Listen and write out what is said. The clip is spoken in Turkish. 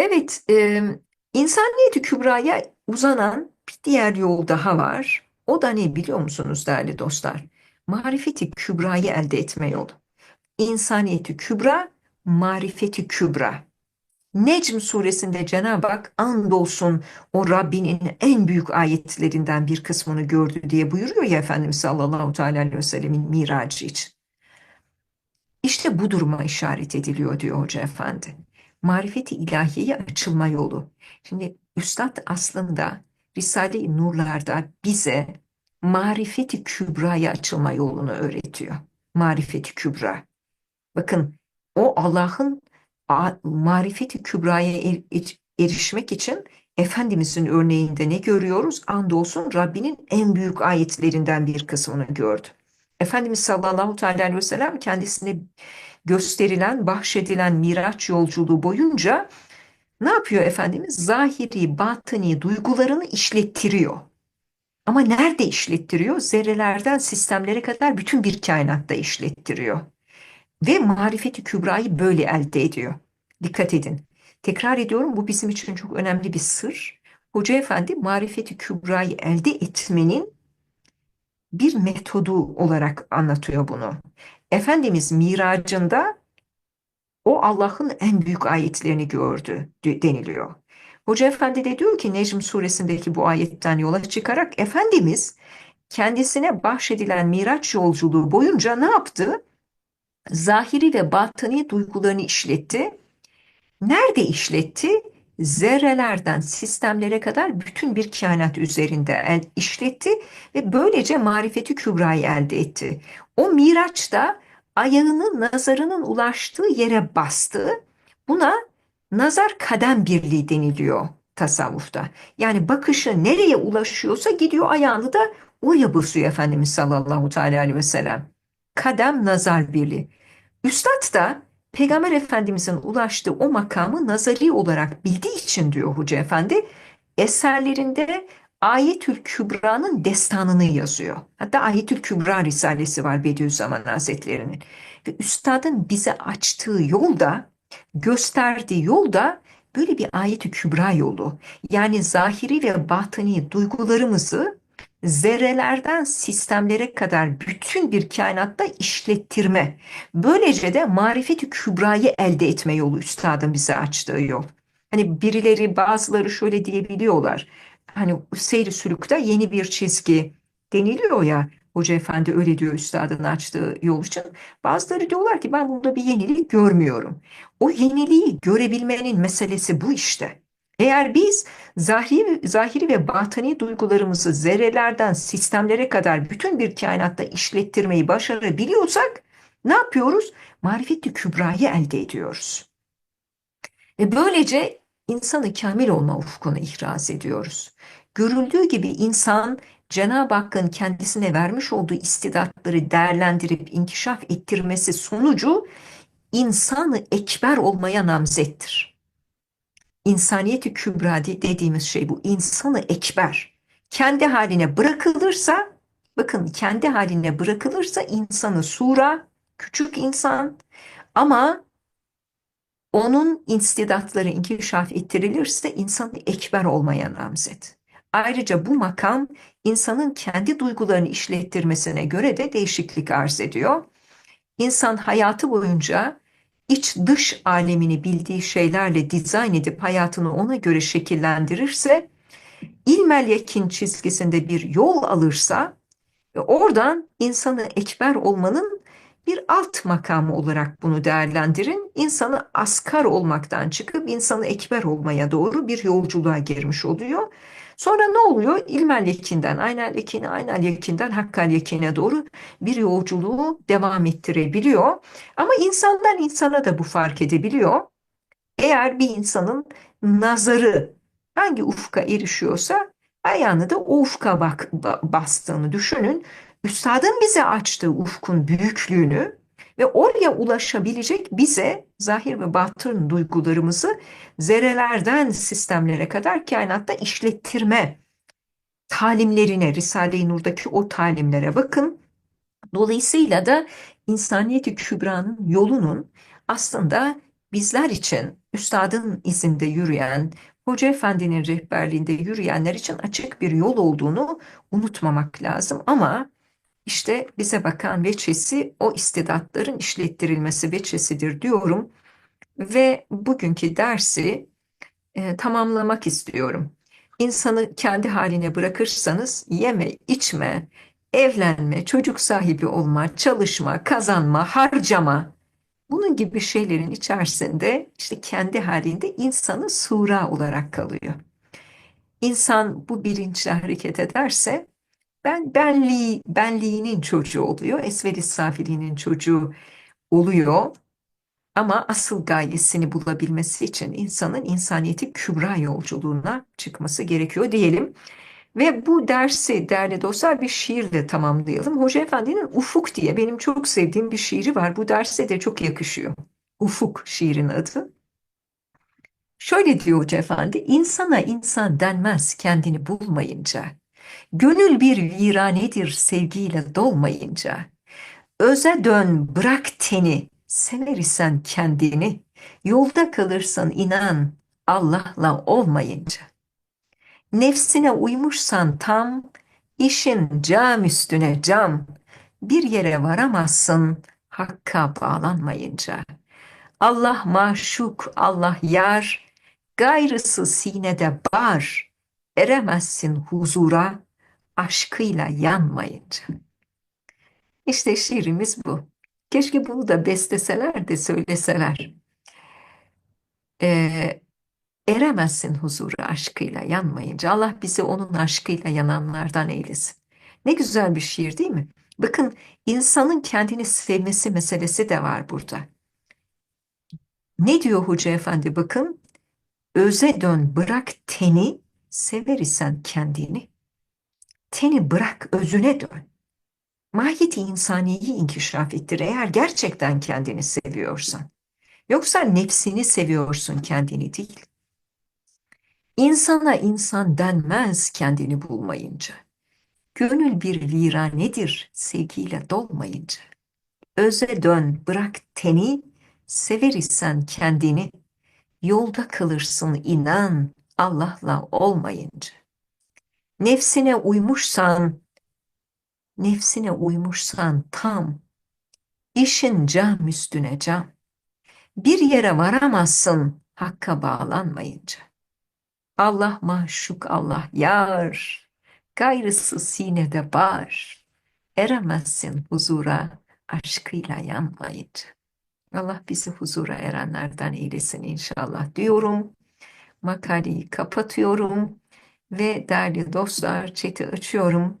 Evet, e, insaniyeti kübraya uzanan bir diğer yol daha var. O da ne biliyor musunuz değerli dostlar? Marifeti kübrayı elde etme yolu. İnsaniyeti kübra, marifeti kübra. Necm suresinde Cenab-ı Hak andolsun o Rabbinin en büyük ayetlerinden bir kısmını gördü diye buyuruyor ya Efendimiz sallallahu teala aleyhi ve sellemin miracı için. İşte bu duruma işaret ediliyor diyor Hoca Efendi. Marifeti ilahiyeye açılma yolu. Şimdi Üstad aslında Risale-i Nurlar'da bize marifeti kübraya açılma yolunu öğretiyor. Marifeti kübra. Bakın o Allah'ın marifeti kübraya er- er- erişmek için Efendimizin örneğinde ne görüyoruz? Andolsun Rabbinin en büyük ayetlerinden bir kısmını gördü. Efendimiz sallallahu aleyhi ve sellem kendisine gösterilen, bahşedilen Miraç yolculuğu boyunca ne yapıyor Efendimiz? Zahiri, batıni duygularını işlettiriyor. Ama nerede işlettiriyor? Zerrelerden sistemlere kadar bütün bir kainatta işlettiriyor. Ve marifeti kübrayı böyle elde ediyor. Dikkat edin. Tekrar ediyorum bu bizim için çok önemli bir sır. Hoca Efendi marifeti kübrayı elde etmenin bir metodu olarak anlatıyor bunu. Efendimiz miracında o Allah'ın en büyük ayetlerini gördü de- deniliyor. Hoca Efendi de diyor ki Necm suresindeki bu ayetten yola çıkarak Efendimiz kendisine bahşedilen Miraç yolculuğu boyunca ne yaptı? Zahiri ve batini duygularını işletti. Nerede işletti? Zerrelerden sistemlere kadar bütün bir kainat üzerinde el- işletti ve böylece marifeti kübrayı elde etti. O Miraç'ta ayağını nazarının ulaştığı yere bastı. Buna nazar kadem birliği deniliyor tasavvufta. Yani bakışı nereye ulaşıyorsa gidiyor ayağını da oraya basıyor Efendimiz sallallahu teala aleyhi ve sellem. Kadem nazar birliği. Üstad da Peygamber Efendimizin ulaştığı o makamı nazari olarak bildiği için diyor Hoca Efendi, eserlerinde Ayetül Kübra'nın destanını yazıyor. Hatta Ayetül Kübra Risalesi var Bediüzzaman Hazretleri'nin. Ve Üstadın bize açtığı yolda, gösterdiği yolda böyle bir Ayetül Kübra yolu. Yani zahiri ve batini duygularımızı zerrelerden sistemlere kadar bütün bir kainatta işlettirme. Böylece de marifeti kübrayı elde etme yolu üstadın bize açtığı yol. Hani birileri bazıları şöyle diyebiliyorlar. Hani seyri sülükte yeni bir çizgi deniliyor ya. Hoca Efendi öyle diyor üstadın açtığı yol için. Bazıları diyorlar ki ben bunda bir yenilik görmüyorum. O yeniliği görebilmenin meselesi bu işte. Eğer biz zahiri, zahiri ve batini duygularımızı zerrelerden sistemlere kadar bütün bir kainatta işlettirmeyi başarabiliyorsak ne yapıyoruz? Marifeti kübrayı elde ediyoruz. Ve böylece insanı kamil olma ufkuna ihraz ediyoruz. Görüldüğü gibi insan Cenab-ı Hakk'ın kendisine vermiş olduğu istidatları değerlendirip inkişaf ettirmesi sonucu insanı ekber olmaya namzettir. İnsaniyeti kübra de- dediğimiz şey bu. insanı ekber. Kendi haline bırakılırsa, bakın kendi haline bırakılırsa insanı sura, küçük insan ama onun istidatları inkişaf ettirilirse insanı ekber olmaya namzet. Ayrıca bu makam insanın kendi duygularını işlettirmesine göre de değişiklik arz ediyor. İnsan hayatı boyunca iç dış alemini bildiği şeylerle dizayn edip hayatını ona göre şekillendirirse, ilmel yekin çizgisinde bir yol alırsa, ve oradan insanı ekber olmanın bir alt makamı olarak bunu değerlendirin. İnsanı askar olmaktan çıkıp insanı ekber olmaya doğru bir yolculuğa girmiş oluyor. Sonra ne oluyor? İlmel yekinden, aynel yekine, aynel yekinden hakkal yekine doğru bir yolculuğu devam ettirebiliyor. Ama insandan insana da bu fark edebiliyor. Eğer bir insanın nazarı hangi ufka erişiyorsa ayağını da o ufka bak, ba- bastığını düşünün. Üstadın bize açtığı ufkun büyüklüğünü ve oraya ulaşabilecek bize zahir ve batın duygularımızı zerrelerden sistemlere kadar kainatta işlettirme talimlerine, Risale-i Nur'daki o talimlere bakın. Dolayısıyla da insaniyeti kübranın yolunun aslında bizler için üstadın izinde yürüyen, Hoca Efendi'nin rehberliğinde yürüyenler için açık bir yol olduğunu unutmamak lazım. Ama işte bize bakan veçesi o istidatların işlettirilmesi veçesidir diyorum ve bugünkü dersi e, tamamlamak istiyorum. İnsanı kendi haline bırakırsanız yeme, içme, evlenme, çocuk sahibi olma, çalışma, kazanma, harcama bunun gibi şeylerin içerisinde işte kendi halinde insanı sura olarak kalıyor. İnsan bu bilinçle hareket ederse ben benliği, benliğinin çocuğu oluyor, esveli safiliğinin çocuğu oluyor. Ama asıl gayesini bulabilmesi için insanın insaniyeti kübra yolculuğuna çıkması gerekiyor diyelim. Ve bu dersi değerli dostlar bir şiirle tamamlayalım. Hoca Efendi'nin Ufuk diye benim çok sevdiğim bir şiiri var. Bu derse de çok yakışıyor. Ufuk şiirin adı. Şöyle diyor Hoca Efendi, insana insan denmez kendini bulmayınca. Gönül bir viranedir sevgiyle dolmayınca. Öze dön bırak teni, sever isen kendini. Yolda kalırsan inan Allah'la olmayınca. Nefsine uymuşsan tam, işin cam üstüne cam. Bir yere varamazsın hakka bağlanmayınca. Allah maşuk, Allah yar, gayrısı sinede bar. Eremezsin huzura, aşkıyla yanmayınca. İşte şiirimiz bu. Keşke bunu da besteseler de söyleseler. Ee, eremezsin huzuru aşkıyla yanmayınca. Allah bizi onun aşkıyla yananlardan eylesin. Ne güzel bir şiir değil mi? Bakın insanın kendini sevmesi meselesi de var burada. Ne diyor Hoca Efendi bakın? Öze dön bırak teni, sever isen kendini. Teni bırak özüne dön. Mahiyeti insaniyeyi inkişaf ettir eğer gerçekten kendini seviyorsan. Yoksa nefsini seviyorsun kendini değil. İnsana insan denmez kendini bulmayınca. Gönül bir viranedir sevgiyle dolmayınca. Öze dön bırak teni, sever isen kendini. Yolda kalırsın inan Allah'la olmayınca. Nefsine uymuşsan, nefsine uymuşsan tam, işin cam üstüne cam. Bir yere varamazsın hakka bağlanmayınca. Allah mahşuk Allah yar, gayrısı sinede bar. Eremezsin huzura aşkıyla yanmayınca. Allah bizi huzura erenlerden eylesin inşallah diyorum. Makaleyi kapatıyorum ve değerli dostlar chat'i açıyorum.